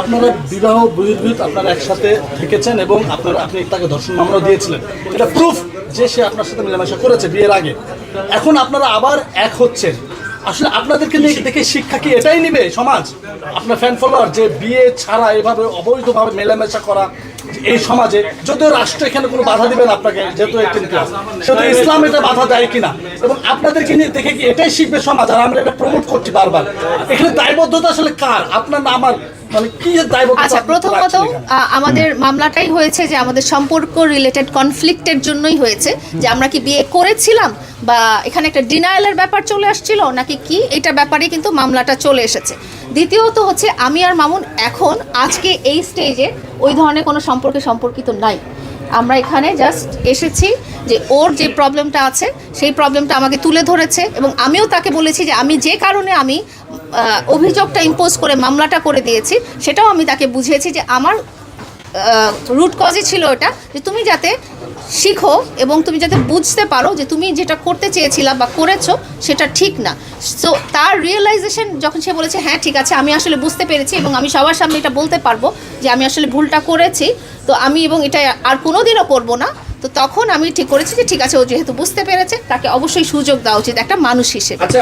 আপনারা বিবাহ বহির্ভূত আপনারা একসাথে থেকেছেন এবং আপনারা আপনি তাকে ধর্ষণ মামলা দিয়েছিলেন। এটা প্রুফ যে সে আপনার সাথে মেলামেশা করেছে বিয়ের আগে। এখন আপনারা আবার এক হচ্ছেন। আসলে আপনাদেরকে নিয়ে দেখে শিক্ষা কি এটাই নিবে সমাজ? আপনার ফ্যান ফলোয়ার যে বিয়ে ছাড়া এভাবে অবৈধভাবে মেলামেশা করা এই সমাজে, যদিও রাষ্ট্র এখানে কোনো বাধা দিবেন আপনাকে, যেহেতু এইটিন ক্লাস সেহেতু ইসলাম এটা বাধা দেয় কিনা? এবং আপনাদেরকে নিয়ে দেখে কি এটাই শিখবে সমাজ? আর আমরা এটা প্রমোট করছি বারবার। এখানে দায়বদ্ধতা আসলে কার? আপনার না আমার মানে আচ্ছা প্রথমত আমাদের মামলাটাই হয়েছে যে আমাদের সম্পর্ক রিলেটেড কনফ্লিক্টের জন্যই হয়েছে যে আমরা কি বিয়ে করেছিলাম বা এখানে একটা ডিনায়ালের ব্যাপার চলে আসছিল নাকি কি? এটা ব্যাপারে কিন্তু মামলাটা চলে এসেছে। দ্বিতীয়ত হচ্ছে আমি আর মামুন এখন আজকে এই স্টেজে ওই ধরনের কোনো সম্পর্কে সম্পর্কিত নাই। আমরা এখানে জাস্ট এসেছি যে ওর যে প্রবলেমটা আছে, সেই প্রবলেমটা আমাকে তুলে ধরেছে এবং আমিও তাকে বলেছি যে আমি যে কারণে আমি অভিযোগটা ইম্পোজ করে মামলাটা করে দিয়েছি, সেটাও আমি তাকে বুঝিয়েছি যে আমার রুট কজই ছিল এটা, যে তুমি যাতে শিখো এবং তুমি যাতে বুঝতে পারো যে তুমি যেটা করতে চেয়েছিলা বা করেছ সেটা ঠিক না। সো তার রিয়েলাইজেশন যখন সে বলেছে হ্যাঁ ঠিক আছে, আমি আসলে বুঝতে পেরেছি এবং আমি সবার সামনে এটা বলতে পারব যে আমি আসলে ভুলটা করেছি, তো আমি এবং এটা আর কোনোদিনও করব না। তো তখন আমি ঠিক করেছি যে, ঠিক আছে, ও যেহেতু বুঝতে পেরেছে, তাকে অবশ্যই সুযোগ দেওয়া উচিত একটা মানুষ হিসেবে। আচ্ছা